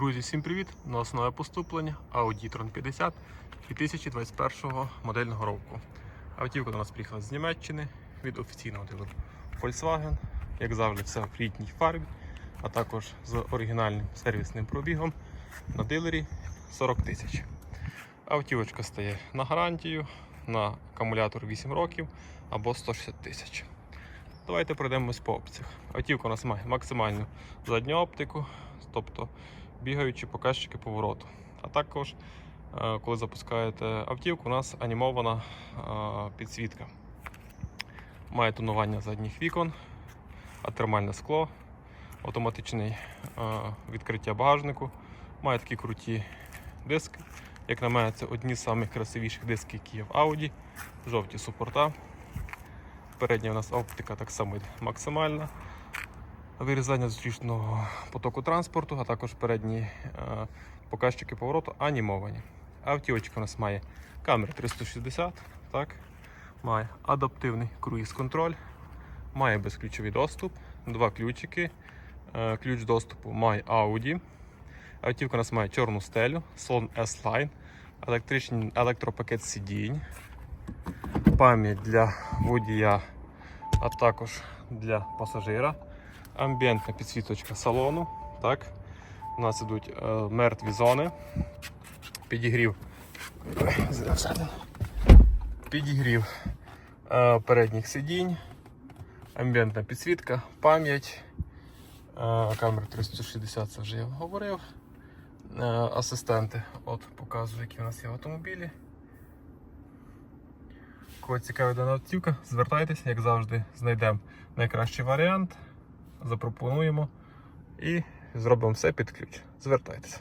Друзі, всім привіт! У нас нове поступлення Audi e-tron 50 2021 модельного року. Автівка до нас приїхала з Німеччини від офіційного дилеру Volkswagen. Як завжди, все в рідній фарбі, а також з оригінальним сервісним пробігом на дилері 40 тисяч. Автівочка стає на гарантію на акумулятор 8 років або 160 тисяч. Давайте пройдемось по опціях. Автівка у нас має максимальну задню оптику, тобто бігаючі показчики повороту. А також, е, коли запускаєте автівку, у нас анімована е, підсвітка. Має тонування задніх вікон, атермальне скло, автоматичне е, відкриття багажнику. Має такі круті диски. Як на мене, це одні з самих красивіших дисків, які є в Audi. Жовті супорта. Передня у нас оптика так само максимальна. Вирізання зустрічного потоку транспорту, а також передні е, показчики повороту анімовані. Автівочка у нас має камеру 360, так? має адаптивний круїз-контроль, має безключовий доступ, два ключики. Е, ключ доступу має Audi. Автівка у нас має чорну стелю, салон S-Line, електричний електропакет сидінь, пам'ять для водія, а також для пасажира амбієнтна підсвіточка салону. Так. У нас ідуть е, мертві зони. Підігрів. Підігрів е, передніх сидінь, амбієнтна підсвітка, пам'ять. Е, камера 360, це вже я говорив. Е, асистенти. От показую, які у нас є в автомобілі. Кого цікавить дана автівка, звертайтеся, як завжди, знайдемо найкращий варіант запропонуємо і зробимо все під ключ. Звертайтеся.